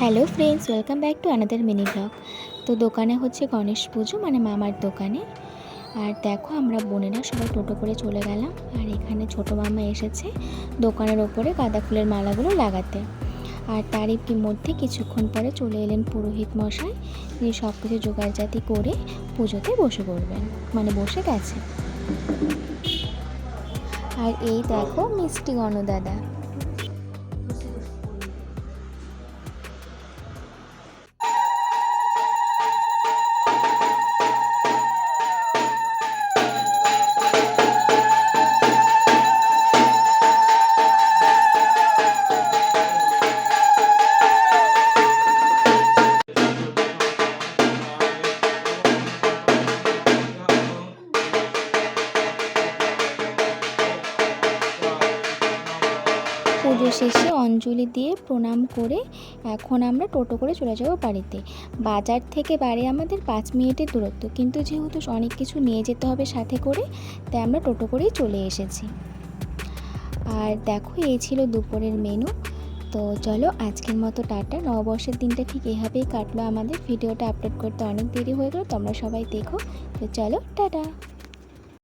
Hello friends, welcome back to another mini blog তো দোকানে হচ্ছে গণেশ পুজো মানে মামার দোকানে। আর দেখো আমরা বোনেরা সবাই টোটো করে চলে গেলাম, আর এখানে ছোটো মামা এসেছে দোকানের ওপরে গাঁদা ফুলের মালাগুলো লাগাতে। আর তারই মধ্যে কিছুক্ষণ পরে চলে এলেন পুরোহিত মশাই তিনি সব কিছু জোগাড়জাতি করে পুজোতে বসে পড়বেন মানে বসে গেছে। আর এই দেখো মিষ্টি গণদাদা। পুজো শেষে অঞ্জলি দিয়ে প্রণাম করে এখন আমরা টোটো করে চলে যাব বাড়িতে। বাজার থেকে বাড়ি আমাদের পাঁচ মিনিটের দূরত্ব। কিন্তু যেহেতু অনেক কিছু নিয়ে যেতে হবে সাথে করে, তাই আমরা টোটো করেই চলে এসেছি। আর দেখো, এই ছিল দুপুরের মেনু তো চলো, আজকের মতো টাটা। নববর্ষের দিনটা ঠিক এভাবেই কাটলো আমাদের। ভিডিওটা আপলোড করতে অনেক দেরি হয়ে গেলো, তোমরা সবাই দেখো। তো চলো, টাটা।